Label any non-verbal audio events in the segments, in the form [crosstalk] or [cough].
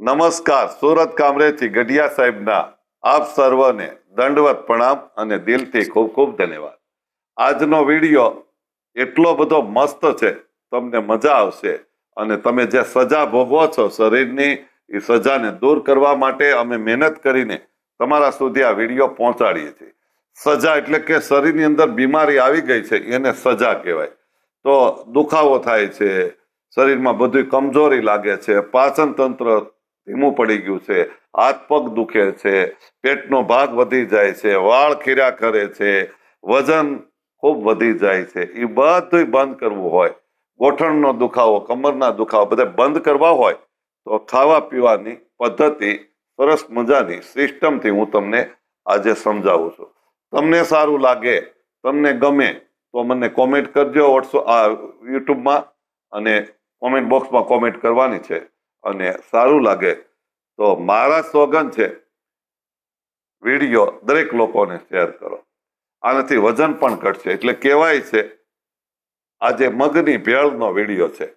નમસ્કાર, સુરત કામરેથી ગઢિયા સાહેબના આપ સર્વને દંડવત પ્રણામ અને દિલથી ખૂબ ખૂબ ધન્યવાદ. આજનો વીડિયો એટલો બધો મસ્ત છે, તમને મજા આવશે અને તમે જે સજા ભોગવો છો શરીરની, એ સજાને દૂર કરવા માટે અમે મહેનત કરીને તમારા સુધી આ વીડિયો પહોંચાડીએ છીએ. સજા એટલે કે શરીરની અંદર બીમારી આવી ગઈ છે, એને સજા કહેવાય. તો દુખાવો થાય છે, શરીરમાં બધું કમજોરી લાગે છે પાચન તંત્ર ધીમું પડી ગયું છે, હાથ પગ દુખે છે, પેટનો ભાગ વધી જાય છે, વાળ ખીરા કરે છે, વજન ખૂબ વધી જાય છે. એ બધું બંધ કરવું હોય. ગોઠણનો દુખાવો, કમરના દુખાવો બધા બંધ કરવા હોય તો ખાવા પીવાની પદ્ધતિ સરસ મજાની સિસ્ટમથી હું તમને આજે સમજાવું છું. તમને સારું લાગે, તમને ગમે તો મને કોમેન્ટ કરજો, વોટ્સઅપ, આ યુટ્યુબમાં અને કોમેન્ટ બોક્સમાં કોમેન્ટ કરવાની છે. અને સારું લાગે તો મારા સોગન છે. વીડિયો દરેક લોકોને શેર કરો. આનાથી વજન પણ ઘટશે. એટલે કહેવાય છે, આજે મગની ભેળનો વીડિયો છે.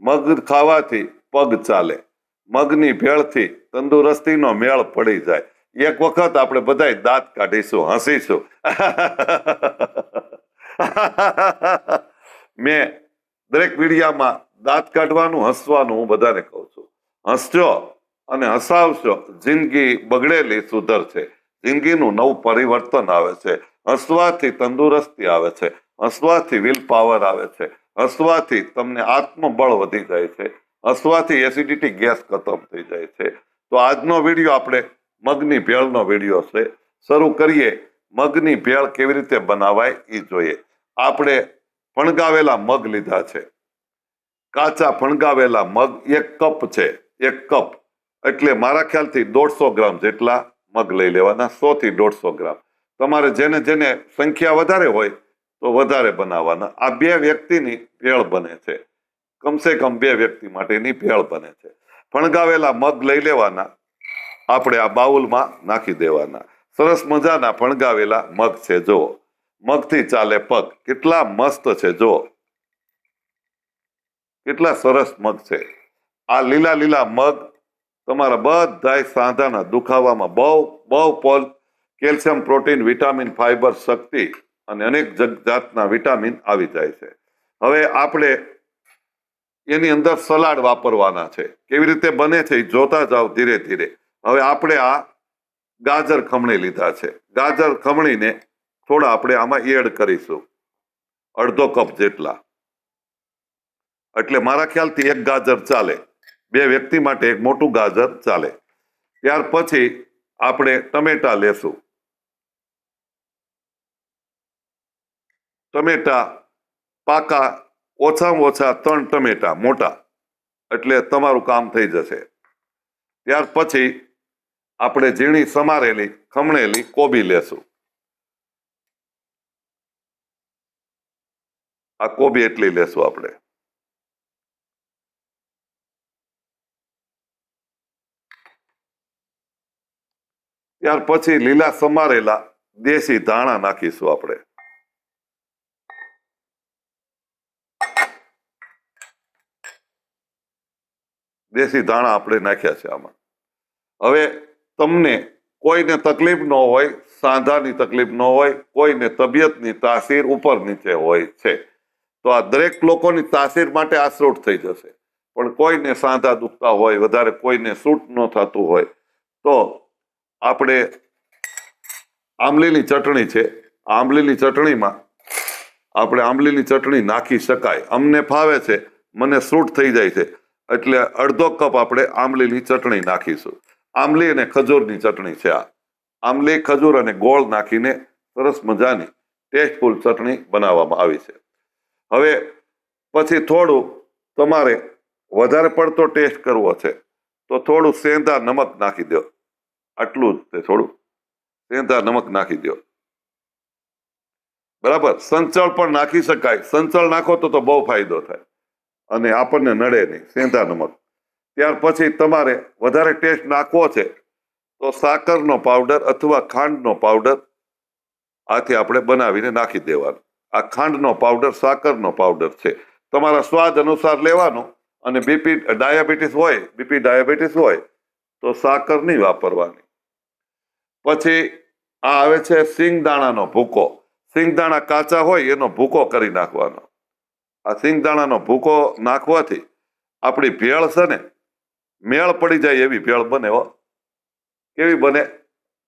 મગ ખાવાથી પગ ચાલે. મગની ભેળથી તંદુરસ્તીનો મેળ પડી જાય. એક વખત આપણે બધા દાંત કાઢીશું, હસીશું. [laughs] મેં દરેક વિડીયામાં દાંત કાઢવાનું, હસવાનું હું બધાને કહું છું. હસજો અને હસાવશો જિંદગી બગડેલી સુધરશે જિંદગીનું નવું પરિવર્તન આવે છે. હસવાથી તંદુરસ્તી આવે છે. હસવાથી વિલ પાવર આવે છે. હસવાથી તમને આત્મબળ વધી જાય છે. હસવાથી એસિડિટી ગેસ ખતમ થઈ જાય છે. તો આજનો વીડિયો આપણે મગની ભેળનો વીડિયો છે. શરૂ કરીએ. મગની ભેળ કેવી રીતે બનાવાય એ જોઈએ. આપણે ફણગાવેલા મગ લીધા છે. કાચા ફણગાવેલા મગ એક કપ છે. એક કપ. એટલે મારા ખ્યાલથી દોઢસો ગ્રામ જેટલા મગ લઈ લેવાના સો થી દોઢસો ગ્રામ. તમારે જેને જેને સંખ્યા વધારે હોય તો વધારે બનાવવાના. આ બે વ્યક્તિની ભેળ બને છે. કમસે કમ બે વ્યક્તિ માટેની ભેળ બને છે. ફણગાવેલા મગ લઈ લેવાના, આપણે આ બાઉલમાં નાખી દેવાના. સરસ મજાના ફણગાવેલા મગ છે, જુઓ. મગથી ચાલે પગ. કેટલા મસ્ત છે, જુઓ. કેટલા સરસ મગ છે. આ લીલા લીલા મગ તમારા બધા સાંધાના દુખાવામાં બહુ બહુ પોલ કેલ્શિયમ, પ્રોટીન, વિટામિન ફાઈબર શક્તિ અને અનેક જાતના વિટામિન આવી જાય છે. હવે આપણે એની અંદર સલાડ વાપરવાના છે. કેવી રીતે બને છે એ જોતા જાઓ ધીરે ધીરે. હવે આપણે આ ગાજર ખમણી લીધા છે. ગાજર ખમણીને થોડા આપણે આમાં એડ કરીશું. અડધો કપ જેટલા. એટલે મારા ખ્યાલથી એક ગાજર ચાલે. બે વ્યક્તિ માટે એક મોટું ગાજર ચાલે. ત્યાર પછી આપણે ટમેટા લેશું. ટમેટા પાકા ઓછામાં ઓછા ત્રણ ટમેટા મોટા. એટલે તમારું કામ થઈ જશે. ત્યાર પછી આપણે ઝીણી સમારેલી, ખમણેલી કોબી લેશું. આ કોબી એટલી લેશું આપણે. ત્યાર પછી લીલા સમારેલા દેશી ધાણા નાખીશું આપણે. દેશી ધાણા આપણે નાખ્યા છે આમાં. હવે તમને કોઈને તકલીફ ન હોય, સાંધાની તકલીફ ન હોય, કોઈને તબિયતની તાસીર ઉપર નીચે હોય છે, તો આ દરેક લોકોની તાસીર માટે આ થઈ જશે. પણ કોઈને સાંધા દુખતા હોય, વધારે કોઈને સૂટ ન થતું હોય, તો આપણે આંબલીની ચટણી છે, આંબલીની ચટણીમાં આપણે આંબલીની ચટણી નાખી શકાય. અમને ફાવે છે, મને સૂટ થઈ જાય છે, એટલે અડધો કપ આપણે આંબલીની ચટણી નાખીશું. આંબલી અને ખજૂરની ચટણી છે આ. આંબલી, ખજૂર અને ગોળ નાખીને સરસ મજાની ટેસ્ટફુલ ચટણી બનાવવામાં આવી છે. હવે પછી થોડું તમારે વધારે પડતો ટેસ્ટ કરવો છે, તો થોડું સેંધા નમક નાખી દો. આટલું જ તે થોડું. તેતા નમક નાખી દો બરાબર? સંચળ પણ નાખી શકાય. સંચળ નાખો તો તો બહુ ફાયદો થાય. અને આપણને નડે નહીં. સેંધા નમક. ત્યાર પછી તમારે વધારે ટેસ્ટ નાખવો છે, તો સાકરનો પાવડર અથવા ખાંડનો પાવડર આથી આપણે બનાવીને નાખી દેવાનો. આ ખાંડનો પાવડર સાકરનો પાવડર છે. તમારા સ્વાદ અનુસાર લેવાનો. અને બીપી ડાયાબિટીસ હોય, બીપી ડાયાબિટીસ હોય, તો સાકર નહીં વાપરવાની. પછી આ આવે છે સિંગદાણાનો ભૂકો. સિંગદાણા કાચા હોય એનો ભૂકો કરી નાખવાનો. આ સિંગદાણાનો ભૂકો નાખવાથી આપણી ભેળ છે ને, મેળ પડી જાય એવી ભેળ બને હો. કેવી બને?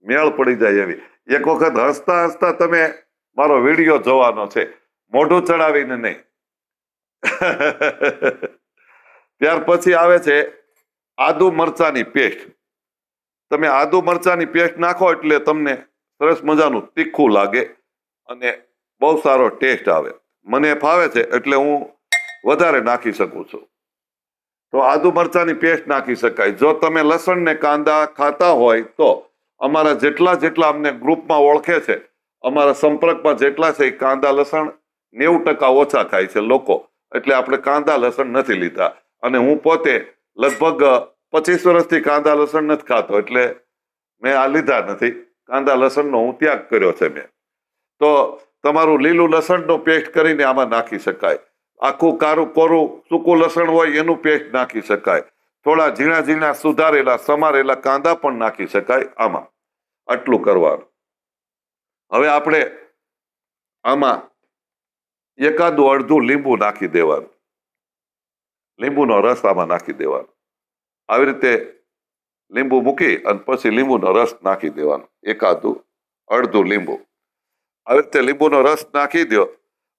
મેળ પડી જાય એવી. એક વખત હસતા હસતા તમે મારો વીડિયો જોવાનો છે. મોઢું ચડાવીને નહીં. [laughs] ત્યાર પછી આવે છે આદુ મરચાની પેસ્ટ. તમે આદુ મરચાની પેસ્ટ નાખો એટલે તમને સરસ મજાનું તીખું લાગે અને બહુ સારો ટેસ્ટ આવે. મને ફાવે છે એટલે હું વધારે નાખી શકું છું. તો આદુ મરચાની પેસ્ટ નાખી શકાય. જો તમે લસણ ને કાંદા ખાતા હોય તો અમારા જેટલા જેટલા અમને ગ્રુપમાં ઓળખે છે, અમારા સંપર્કમાં જેટલા છે એ કાંદા લસણ નેવું ટકા ઓછા ખાય છે લોકો. એટલે આપણે કાંદા લસણ નથી લીધા. અને હું પોતે લગભગ પચીસ વર્ષથી કાંદા લસણ નથી ખાતો, એટલે મેં આ લીધા નથી. કાંદા લસણનો હું ત્યાગ કર્યો છે મેં. તો તમારું લીલું લસણનો પેસ્ટ કરીને આમાં નાખી શકાય. આખું કારું કોરું સૂકું લસણ હોય એનું પેસ્ટ નાખી શકાય. થોડા ઝીણા ઝીણા સુધારેલા, સમારેલા કાંદા પણ નાખી શકાય આમાં. આટલું કરવાનું. હવે આપણે આમાં એકાદું અડધું લીંબુ નાખી દેવાનું. લીંબુનો રસ આમાં નાખી દેવાનો. આવી રીતે લીંબુ મૂકી અને પછી લીંબુનો રસ નાખી દેવાનો. એકાદું, અડધું લીંબુ. આવી રીતે લીંબુનો રસ નાખી દો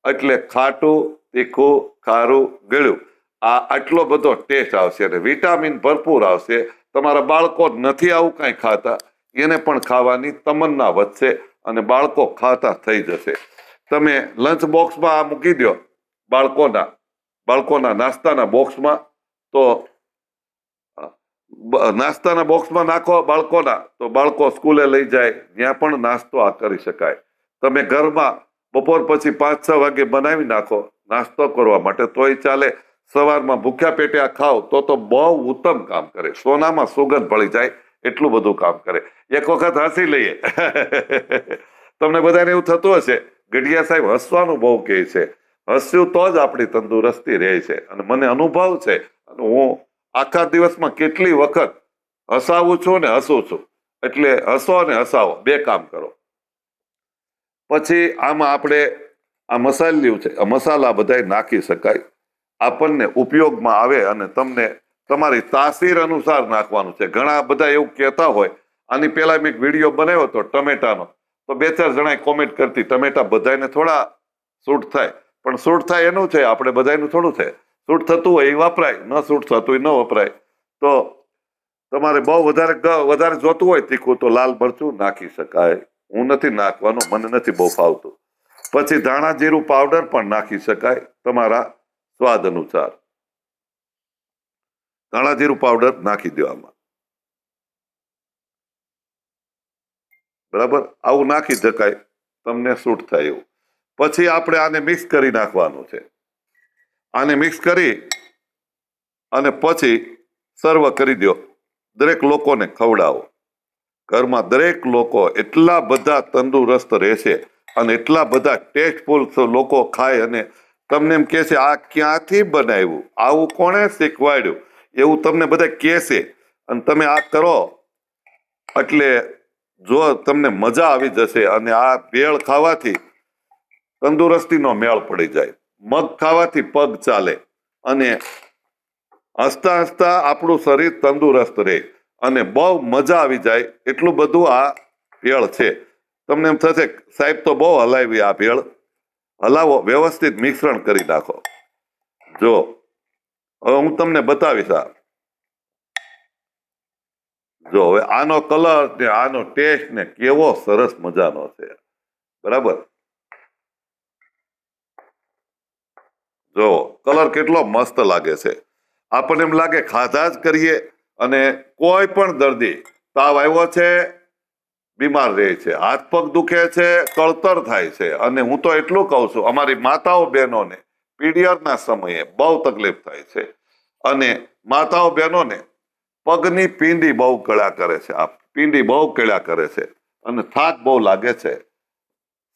એટલે ખાટું, તીખું, ખારું, ગળ્યું. આ આટલો બધો ટેસ્ટ આવશે અને વિટામિન ભરપૂર આવશે. તમારા બાળકો નથી આવું કાંઈ ખાતા. એને પણ ખાવાની તમન્ના વધશે અને બાળકો ખાતા થઈ જશે. તમે લંચ બોક્સમાં આ મૂકી દો બાળકોના. બાળકોના નાસ્તાના બોક્સમાં તો નાસ્તાના બોક્સમાં નાખો બાળકોના, તો બાળકો સ્કૂલે લઈ જાય, ત્યાં પણ નાસ્તો આ કરી શકાય. તમે ઘરમાં બપોર પછી પાંચ, છ વાગે બનાવી નાખો, નાસ્તો કરવા માટે તોય ચાલે. સવારમાં ભૂખ્યા પેટે આ ખાઓ, તો તો બહુ ઉત્તમ કામ કરે. સોનામાં સુગંધ ભળી જાય, એટલું બધું કામ કરે. એક વખત હસી લઈએ. [laughs] તમને બધાને એવું થતું હશે, ગઢિયા સાહેબ હસવાનું બહુ કહે છે. હસ્યું તો જ આપણી તંદુરસ્તી રહે છે. અને મને અનુભવ છે. અને હું આખા દિવસમાં કેટલી વખત હસાવું છું ને હસું છું? એટલે હસો ને હસાવો, બે કામ કરો. પછી આમાં આપણે આ મસાલ્યું છે મસાલા બધા નાખી શકાય. આપણને ઉપયોગમાં આવે અને તમને તમારી તાસીર અનુસાર નાખવાનું છે. ઘણા બધા એવું કહેતા હોય, આની પહેલા મેં એક વીડિયો બનાવ્યો હતો ટમેટાનો. તો બે ચાર જણાએ કોમેન્ટ કરતી, ટમેટા બધાને થોડા સૂટ થાય. પણ સૂટ થાય એનું છે, આપણે બધાનું થોડું છે. સૂટ થતું હોય એ વપરાય, ન સૂટ થતું હોય ન વપરાય. તો તમારે બહુ વધારે વધારે જોતું હોય તીખું તો લાલ મરચું નાખી શકાય. હું નથી નાખવાનું, મને નથી બહુ ફાવતું. પછી ધાણા જીરું પાવડર પણ નાખી શકાય, તમારા સ્વાદ અનુસાર. ધાણા જીરું પાવડર નાખી દો આમાં. બરાબર? આવું નાખી શકાય, તમને સૂટ થાય એવું. પછી આપણે આને મિક્સ કરી નાખવાનું છે. આને મિક્સ કરી અને પછી સર્વ કરી દો દરેક લોકોને ખવડાવો. ઘરમાં દરેક લોકો એટલા બધા તંદુરસ્ત રહેશે અને એટલા બધા ટેસ્ટફુલ લોકો ખાય અને તમને એમ કહેશે આ ક્યાંથી બનાવ્યું? આવું કોણે શીખવાડ્યું? એવું તમને બધા કહેશે અને તમે આ કરો એટલે જો તમને મજા આવી જશે અને આ ભેળ ખાવાથી તંદુરસ્તીનો મેળ પડી જાય. મગ ખાવાથી પગ ચાલે અને હસતા હસતા આપણું શરીર તંદુરસ્ત રહે અને બહુ મજા આવી જાય એટલું બધું આ ભેળ છે. તમને એમ થશે સાહેબ તો બહુ હલાવી આ ભેળ. હલાવો, વ્યવસ્થિત મિશ્રણ કરી નાખો. જો, હવે હું તમને બતાવીશ આ. જો, હવે આનો કલર ને આનો ટેસ્ટ ને કેવો સરસ મજાનો છે. બરાબર? જો, કલર કેટલો મસ્ત લાગે છે. આપણને એમ લાગે ખાધા જ કરીએ અને કોઈ પણ દર્દી તાવ આવ્યો છે, બીમાર રહે છે, હાથ પગ દુખે છે કળતર થાય છે. અને હું તો એટલું કહું છું, અમારી માતાઓ બહેનોને પીડિયરના સમયે બહુ તકલીફ થાય છે. અને માતાઓ બહેનોને પગની પીંડી બહુ કળા કરે છે, આ પીંડી બહુ કળા કરે છે અને થાક બહુ લાગે છે.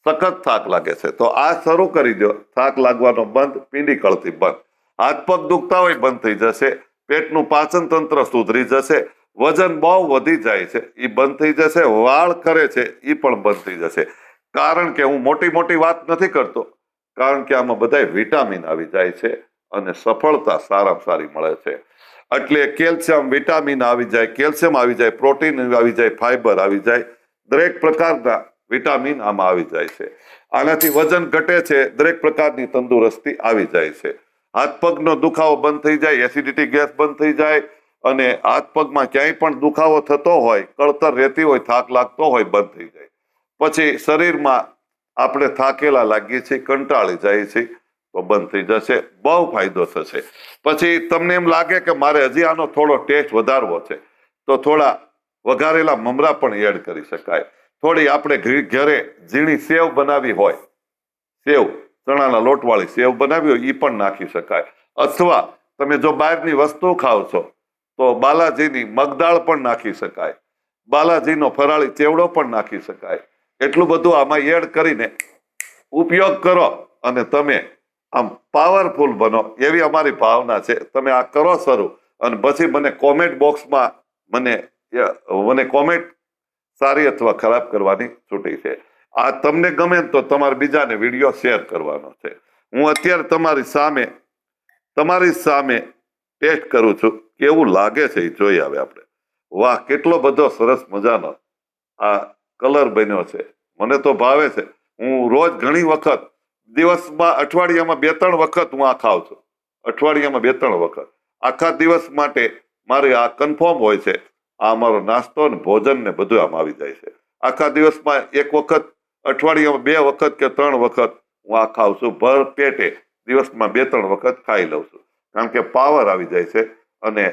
સખત થાક લાગે છે. તો આ શરૂ કરી દો. થાક લાગવાનો બંધ, પીંડી કળથી બંધ. હાથ પગ દુખતા હોય બંધ થઈ જશે. પેટનું પાચન તંત્ર સુધરી જશે. વજન બહુ વધી જાય છે. એ બંધ થઈ જશે. વાળ કરે છે. એ પણ બંધ થઈ જશે. કારણ કે હું મોટી મોટી વાત નથી કરતો. કારણ કે આમાં બધાય વિટામિન આવી જાય છે અને સફળતા સારામાં સારી મળે છે. એટલે કેલ્શિયમ, વિટામિન આવી જાય, કેલ્શિયમ આવી જાય, પ્રોટીન આવી જાય, ફાઈબર આવી જાય. દરેક પ્રકારના વિટામિન આમાં આવી જાય છે. આનાથી વજન ઘટે છે, દરેક પ્રકારની તંદુરસ્તી આવી જાય છે. હાથ પગનો દુખાવો બંધ થઈ જાય એસિડિટી ગેસ બંધ થઈ જાય અને હાથ પગમાં ક્યાંય પણ દુખાવો થતો હોય, કળતર રહેતી હોય, થાક લાગતો હોય, બંધ થઈ જાય. પછી શરીરમાં આપણે થાકેલા લાગીએ છીએ, કંટાળી જાય છે, તો બંધ થઈ જશે, બહુ ફાયદો થશે. પછી તમને એમ લાગે કે મારે હજી આનો થોડો ટેસ્ટ વધારવો છે, તો થોડા વઘારેલા મમરા પણ એડ કરી શકાય. થોડી આપણે ઘરે ઝીણી સેવ બનાવી હોય, સેવ, ચણાના લોટવાળી સેવ બનાવી હોય એ પણ નાખી શકાય. અથવા તમે જો બહારની વસ્તુ ખાવ છો, તો બાલાજીની મગદાળ પણ નાખી શકાય. બાલાજીનો ફરાળી ચેવડો પણ નાખી શકાય. એટલું બધું આમાં એડ કરીને ઉપયોગ કરો અને તમે આમ પાવરફુલ બનો. એવી અમારી ભાવના છે. તમે આ કરો શરૂ. અને પછી મને કોમેન્ટ બોક્સમાં મને મને કોમેન્ટ સારી અથવા ખરાબ કરવાની છૂટી છે. આ તમને ગમે તો તમારે બીજાને વીડિયો શેર કરવાનો છે. હું અત્યારે તમારી સામે તમારી સામે ટેસ્ટ કરું છું કેવું લાગે છે એ જોઈ આવે આપણે. વાહ, કેટલો બધો સરસ મજાનો આ કલર બન્યો છે. મને તો ભાવે છે. હું રોજ ઘણી વખત, દિવસમાં અઠવાડિયામાં બે ત્રણ વખત હું આ ખાઉં છું. અઠવાડિયામાં બે ત્રણ વખત. આખા દિવસ માટે મારે આ કન્ફર્મ હોય છે. આ અમારો નાસ્તો ને ભોજન ને બધું આમાં આવી જાય છે. આખા દિવસમાં એક વખત, અઠવાડિયામાં બે વખત કે ત્રણ વખત હું આ ખાઉં છું. ભર પેટે દિવસમાં બે ત્રણ વખત ખાઈ લઉં છું. કારણ કે પાવર આવી જાય છે અને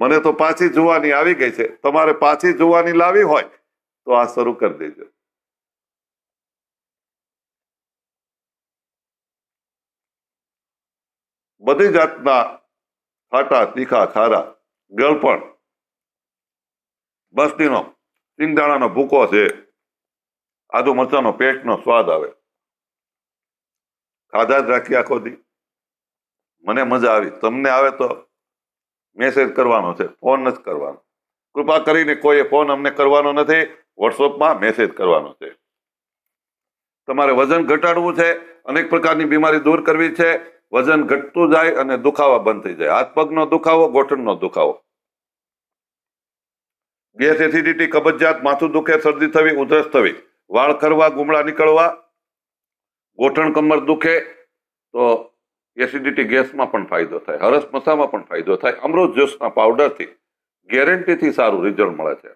મને તો પાછી જોવાની આવી ગઈ છે. તમારે પાછી જોવાની લાવી હોય તો આ શરૂ કરી દેજો. બધી જાતના ખાટા તીખા ખારા ગળપણ બસ્તીનો, સિંગદાણાનો ભૂકો છે. આદુ મરચાનો પેસ્ટનો સ્વાદ આવે. ખાધા જ રાખી આખો દી. મને મજા આવી. તમને આવે તો મેસેજ કરવાનો છે. ફોન નથી કરવાનો. કૃપા કરીને કોઈએ ફોન અમને કરવાનો નથી વોટ્સઅપમાં મેસેજ કરવાનો છે. તમારે વજન ઘટાડવું છે, અનેક પ્રકારની બીમારી દૂર કરવી છે. વજન ઘટતું જાય અને દુખાવા બંધ થઈ જાય. હાથ પગનો દુખાવો, ગોઠણનો દુખાવો. ગેસ એસિડિટી કબજિયાત, માથું દુખે, શરદી થવી, ઉધરસ થવી, વાળ ખરવા, ગુમડા નીકળવા, ગોઠણ કમર દુખે, તો એસિડિટી ગેસમાં પણ ફાયદો થાય, હરસ મસામાં પણ ફાયદો થાય અમૃત જ્યુસના પાવડરથી ગેરંટીથી સારું રિઝલ્ટ મળે છે.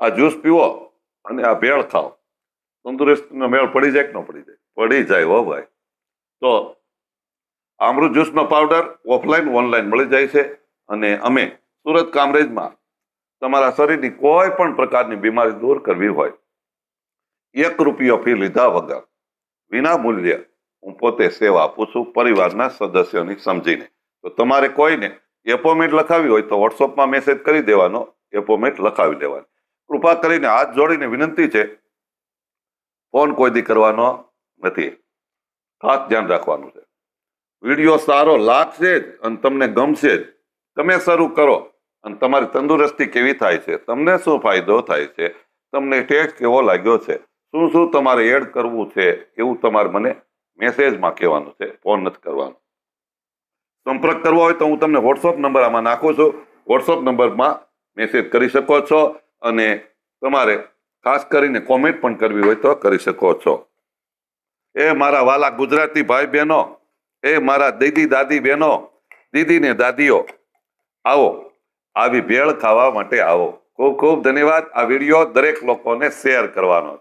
આ જ્યુસ પીવો અને આ ભેળ ખાઓ. તંદુરસ્તીનો મેળ પડી જાય કે ન પડી જાય? પડી જાય હો ભાઈ. તો અમૃત જ્યુસનો પાવડર ઓફલાઈન, ઓનલાઈન મળી જાય છે અને અમે સુરત કામરેજમાં તમારા શરીરની કોઈ પણ પ્રકારની બીમારી દૂર કરવી હોય, એક રૂપિયો ફી લીધા વગર, વિના મૂલ્ય હું પોતે સેવા આપું છું પરિવારના સદસ્યોની સમજીને. તો તમારે કોઈને એપોઇન્ટમેન્ટ લખાવી હોય તો વોટ્સઅપમાં મેસેજ કરી દેવાનો એપોઇન્ટમેન્ટ લખાવી દેવાની. કૃપા કરીને હાથ જોડીને વિનંતી છે, ફોન કોઈ દી કરવાનો નથી. ખાસ ધ્યાન રાખવાનું છે. વીડિયો સારો લાગશે જ અને તમને ગમશે જ. તમે શરૂ કરો. અને તમારી તંદુરસ્તી કેવી થાય છે? તમને શું ફાયદો થાય છે? તમને ટેસ્ટ કેવો લાગ્યો છે? શું શું તમારે એડ કરવું છે? એવું તમારે મને મેસેજમાં કહેવાનું છે. ફોન નથી કરવાનો. સંપર્ક કરવો હોય તો હું તમને વોટ્સઅપ નંબર આમાં નાખું છું. વોટ્સઅપ નંબરમાં મેસેજ કરી શકો છો અને તમારે ખાસ કરીને કોમેન્ટ પણ કરવી હોય તો કરી શકો છો. એ મારા વાલા ગુજરાતી ભાઈ બહેનો, એ મારા દીદી દાદી બહેનો દીદી ને દાદીઓ, આવો. આવી ભેળ ખાવા માટે આવો. ખૂબ ખૂબ ધન્યવાદ. આ વીડિયો દરેક લોકોને શેર કરવાનો